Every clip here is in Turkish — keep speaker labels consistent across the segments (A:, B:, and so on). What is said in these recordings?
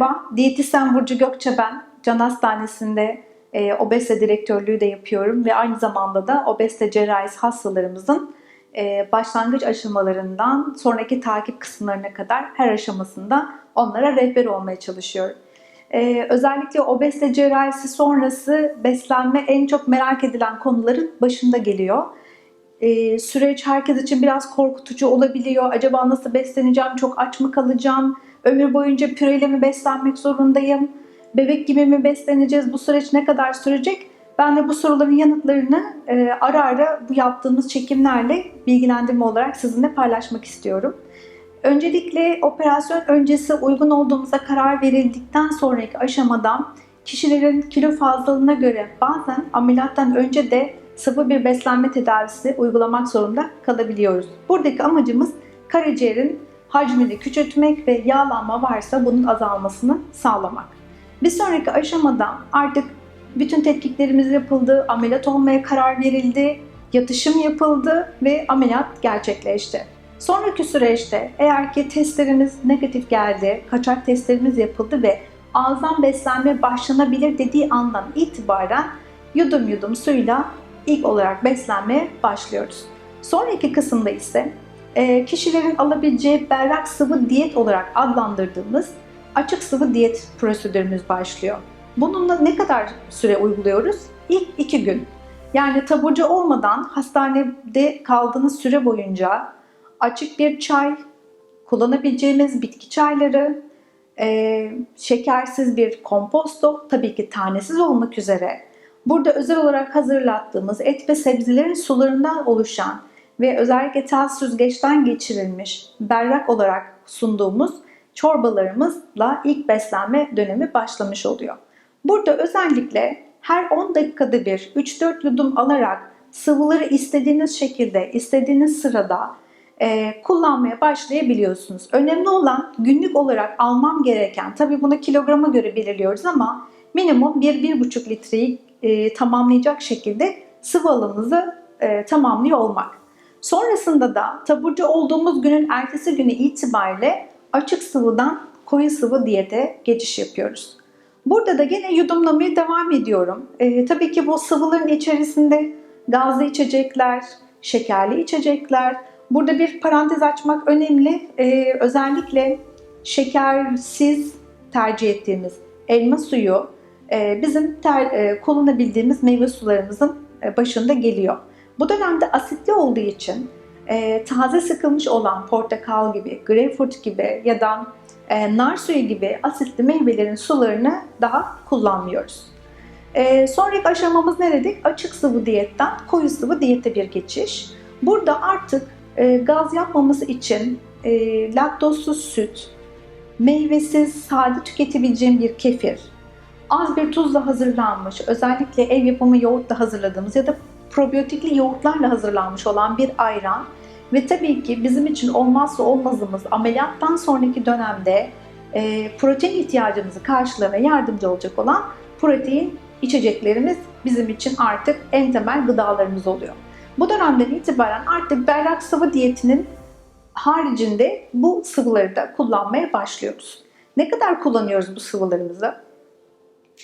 A: Merhaba, diyetisyen Burcu Gökçe ben. Can Hastanesi'nde e, obezite direktörlüğü de yapıyorum ve aynı zamanda da obezite cerrahisi hastalarımızın e, başlangıç aşamalarından sonraki takip kısımlarına kadar her aşamasında onlara rehber olmaya çalışıyorum. E, özellikle obezite cerrahisi sonrası beslenme en çok merak edilen konuların başında geliyor. E, süreç herkes için biraz korkutucu olabiliyor. Acaba nasıl besleneceğim, çok aç mı kalacağım, ömür boyunca püreyle mi beslenmek zorundayım, bebek gibi mi besleneceğiz, bu süreç ne kadar sürecek? Ben de bu soruların yanıtlarını e, ara ara bu yaptığımız çekimlerle bilgilendirme olarak sizinle paylaşmak istiyorum. Öncelikle operasyon öncesi uygun olduğumuza karar verildikten sonraki aşamadan kişilerin kilo fazlalığına göre bazen ameliyattan önce de sıvı bir beslenme tedavisi uygulamak zorunda kalabiliyoruz. Buradaki amacımız karaciğerin hacmini küçültmek ve yağlanma varsa bunun azalmasını sağlamak. Bir sonraki aşamada artık bütün tetkiklerimiz yapıldı, ameliyat olmaya karar verildi, yatışım yapıldı ve ameliyat gerçekleşti. Sonraki süreçte eğer ki testlerimiz negatif geldi, kaçak testlerimiz yapıldı ve ağızdan beslenme başlanabilir dediği andan itibaren yudum yudum suyla ilk olarak beslenmeye başlıyoruz. Sonraki kısımda ise kişilerin alabileceği berrak sıvı diyet olarak adlandırdığımız açık sıvı diyet prosedürümüz başlıyor. Bununla ne kadar süre uyguluyoruz? İlk iki gün. Yani taburcu olmadan hastanede kaldığınız süre boyunca açık bir çay, kullanabileceğimiz bitki çayları, e, şekersiz bir komposto, tabii ki tanesiz olmak üzere. Burada özel olarak hazırlattığımız et ve sebzelerin sularından oluşan ve özellikle tel süzgeçten geçirilmiş berrak olarak sunduğumuz çorbalarımızla ilk beslenme dönemi başlamış oluyor. Burada özellikle her 10 dakikada bir 3-4 yudum alarak sıvıları istediğiniz şekilde, istediğiniz sırada e, kullanmaya başlayabiliyorsunuz. Önemli olan günlük olarak almam gereken, tabii bunu kilograma göre belirliyoruz ama minimum 1-1,5 litreyi e, tamamlayacak şekilde sıvı alımınızı e, tamamlıyor olmak. Sonrasında da taburcu olduğumuz günün ertesi günü itibariyle açık sıvıdan koyu sıvı diyete geçiş yapıyoruz. Burada da gene yudumlamaya devam ediyorum. E, tabii ki bu sıvıların içerisinde gazlı içecekler, şekerli içecekler. Burada bir parantez açmak önemli. E, özellikle şekersiz tercih ettiğimiz elma suyu e, bizim ter, e, kullanabildiğimiz meyve sularımızın e, başında geliyor. Bu dönemde asitli olduğu için e, taze sıkılmış olan portakal gibi, greyfurt gibi ya da e, nar suyu gibi asitli meyvelerin sularını daha kullanmıyoruz. E, sonraki aşamamız ne dedik? Açık sıvı diyetten koyu sıvı diyete bir geçiş. Burada artık e, gaz yapmaması için e, laktozsuz süt, meyvesiz sade tüketebileceğim bir kefir, az bir tuzla hazırlanmış, özellikle ev yapımı yoğurtla hazırladığımız ya da probiyotikli yoğurtlarla hazırlanmış olan bir ayran ve tabii ki bizim için olmazsa olmazımız ameliyattan sonraki dönemde e, protein ihtiyacımızı karşılamaya yardımcı olacak olan protein içeceklerimiz bizim için artık en temel gıdalarımız oluyor. Bu dönemden itibaren artık berrak sıvı diyetinin haricinde bu sıvıları da kullanmaya başlıyoruz. Ne kadar kullanıyoruz bu sıvılarımızı?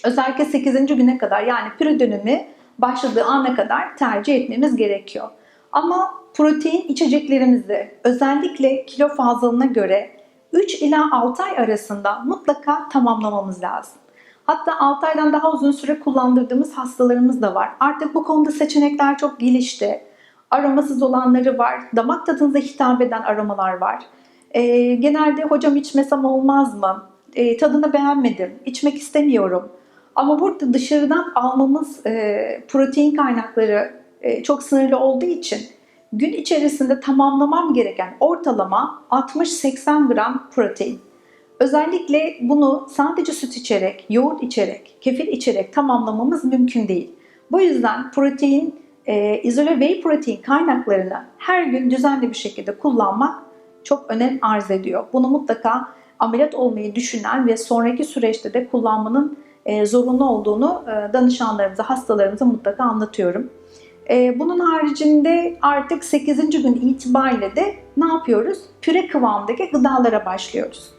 A: Özellikle 8. güne kadar yani püre dönemi başladığı ana kadar tercih etmemiz gerekiyor. Ama protein içeceklerimizi özellikle kilo fazlalığına göre 3 ila 6 ay arasında mutlaka tamamlamamız lazım. Hatta 6 aydan daha uzun süre kullandırdığımız hastalarımız da var. Artık bu konuda seçenekler çok gelişti. Aromasız olanları var, damak tadınıza hitap eden aromalar var. E, genelde hocam içmesem olmaz mı? E, tadını beğenmedim, içmek istemiyorum. Ama burada dışarıdan almamız e, protein kaynakları e, çok sınırlı olduğu için gün içerisinde tamamlamam gereken ortalama 60-80 gram protein. Özellikle bunu sadece süt içerek, yoğurt içerek, kefir içerek tamamlamamız mümkün değil. Bu yüzden protein, e, izole whey protein kaynaklarını her gün düzenli bir şekilde kullanmak çok önem arz ediyor. Bunu mutlaka ameliyat olmayı düşünen ve sonraki süreçte de kullanmanın e, zorunlu olduğunu e, danışanlarımıza, hastalarımıza mutlaka anlatıyorum. E, bunun haricinde artık 8. gün itibariyle de ne yapıyoruz? Püre kıvamındaki gıdalara başlıyoruz.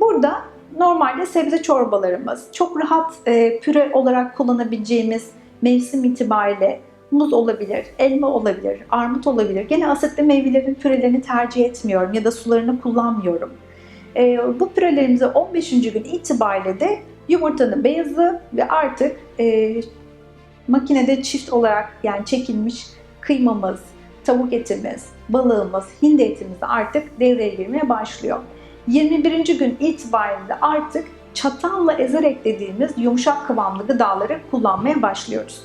A: Burada normalde sebze çorbalarımız, çok rahat e, püre olarak kullanabileceğimiz mevsim itibariyle muz olabilir, elma olabilir, armut olabilir. Gene asitli meyvelerin pürelerini tercih etmiyorum ya da sularını kullanmıyorum. E, bu pürelerimizi 15. gün itibariyle de yumurtanın beyazı ve artık e, makinede çift olarak yani çekilmiş kıymamız, tavuk etimiz, balığımız, hindi etimiz artık devreye girmeye başlıyor. 21. gün itibariyle artık çatalla ezerek dediğimiz yumuşak kıvamlı gıdaları kullanmaya başlıyoruz.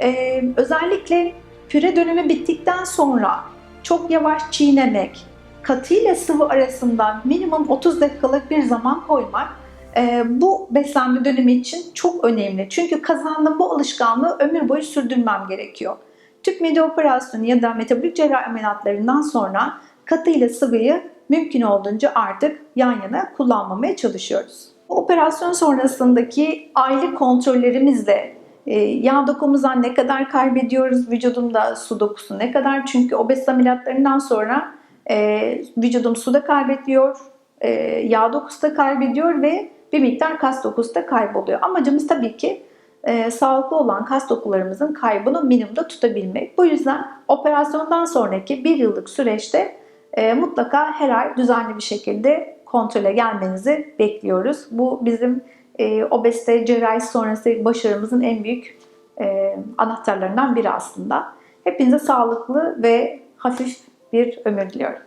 A: Ee, özellikle püre dönemi bittikten sonra çok yavaş çiğnemek, katı ile sıvı arasında minimum 30 dakikalık bir zaman koymak e, bu beslenme dönemi için çok önemli. Çünkü kazandığım bu alışkanlığı ömür boyu sürdürmem gerekiyor. Tüp mide operasyonu ya da metabolik cerrahi ameliyatlarından sonra katı ile sıvıyı mümkün olduğunca artık yan yana kullanmamaya çalışıyoruz. Bu operasyon sonrasındaki aylık kontrollerimizle e, yağ dokumuzdan ne kadar kaybediyoruz, vücudumda su dokusu ne kadar çünkü obez ameliyatlarından sonra e, vücudum su da kaybediyor, e, yağ dokusu da kaybediyor ve bir miktar kas dokusu da kayboluyor. Amacımız tabii ki e, sağlıklı olan kas dokularımızın kaybını minimumda tutabilmek. Bu yüzden operasyondan sonraki bir yıllık süreçte e, mutlaka her ay düzenli bir şekilde kontrole gelmenizi bekliyoruz. Bu bizim e, obezite cerrahisi sonrası başarımızın en büyük e, anahtarlarından biri aslında. Hepinize sağlıklı ve hafif bir ömür diliyorum.